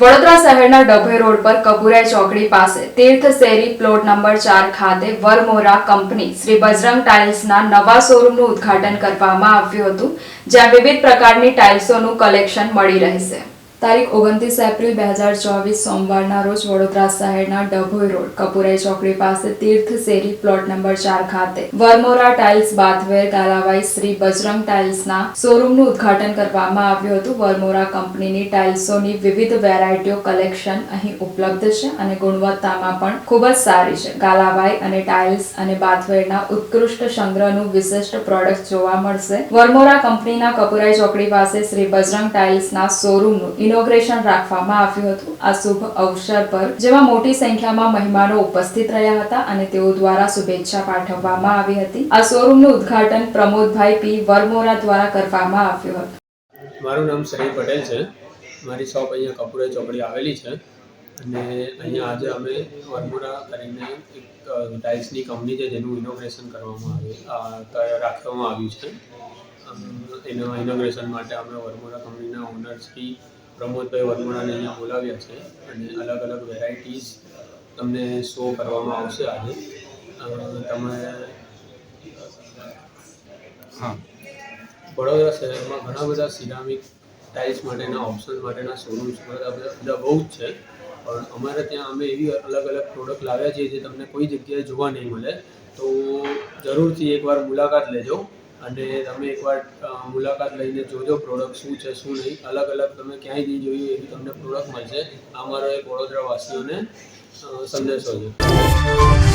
વડોદરા શહેરના ડભોઈ રોડ પર કપુરાઈ ચોકડી પાસે તીર્થ શેરી પ્લોટ નંબર ચાર ખાતે વરમોરા કંપની શ્રી બજરંગ ટાઇલ્સના નવા શોરૂમનું ઉદ્ઘાટન કરવામાં આવ્યું હતું, જ્યાં વિવિધ પ્રકારની ટાઇલ્સોનું કલેક્શન મળી રહેશે. તારીખ ઓગણત્રીસ એપ્રિલ બે હજાર ચોવીસ સોમવારના રોજ વડોદરા શહેરના ડભોઈ રોડ, કપુરાઈ ચોકડી પાસે તીર્થ શેરી પ્લોટ નંબર ચાર ખાતે વરમોરા ટાઇલ્સ, બાથવેર કાલાવાઈ શ્રી બજરંગ ટાઇલ્સના શોરૂમનું ઉદ્ઘાટન કરવામાં આવ્યું હતું. વરમોરા કંપનીની ટાઇલ્સોની વિવિધ વેરાયટીઓ કલેક્શન અહીં ઉપલબ્ધ છે અને ગુણવત્તામાં પણ ખૂબ જ સારી છે. કાલાવાઈ અને ટાઇલ્સ અને બાથવેરના ઉત્કૃષ્ટ સંગ્રહનું વિશિષ્ટ પ્રોડક્ટ જોવા મળશે. વરમોરા કંપનીના કપુરાઈ ચોકડી પાસે શ્રી બજરંગ ટાઇલ્સના શોરૂમનું ઇનોગ્રેશન રાખવામાં આવ્યું હતું. આ શુભ અવસર પર જેમાં મોટી સંખ્યામાં મહેમાનો ઉપસ્થિત રહ્યા હતા અને તેઓ દ્વારા શુભેચ્છા પાઠવવામાં આવી હતી. આ શોરૂમનું ઉદ્ઘાટન પ્રમોદભાઈ પી. વરમોરા દ્વારા કરવામાં આવ્યું હતું. મારું નામ શ્રી પટેલ છે. મારી શોપ અહીંયા કપૂરે ચોકડી આવેલી છે. અને અહીંયા આજે અમે વરમુરા કરીને એક ટાઇલ્સની કંપની છે જેનું ઇનોગ્રેશન કરવામાં આવે રાખવામાં આવ્યું છે. એના ઇનોગ્રેશન માટે અમે વરમુરા કંપનીના ઓનર શ્રી પ્રમોદભાઈ વર્મણાને અહીંયા બોલાવ્યા છે અને અલગ અલગ વેરાયટીઝ તમને શો કરવામાં આવશે આજે. તમે હા. વડોદરા શહેરમાં ઘણા બધા સિરામિક ટાઇલ્સ માટેના ઓપ્શન માટેના શોરૂમ્સ બધા બધા બહુ જ છે. પણ અમારે ત્યાં અમે એવી અલગ અલગ પ્રોડક્ટ લાવ્યા છીએ જે તમને કોઈ જગ્યાએ જોવા નહીં મળે. તો જરૂરથી એકવાર મુલાકાત લેજો. અને તમે એકવાર મુલાકાત લઈને જોજો પ્રોડક્ટ શું છે, શું નહીં. અલગ અલગ તમે ક્યાંય નહીં જોયું એવી તમને પ્રોડક્ટ મળશે. આ મારો એક વડોદરાવાસીઓને સંદેશો છે.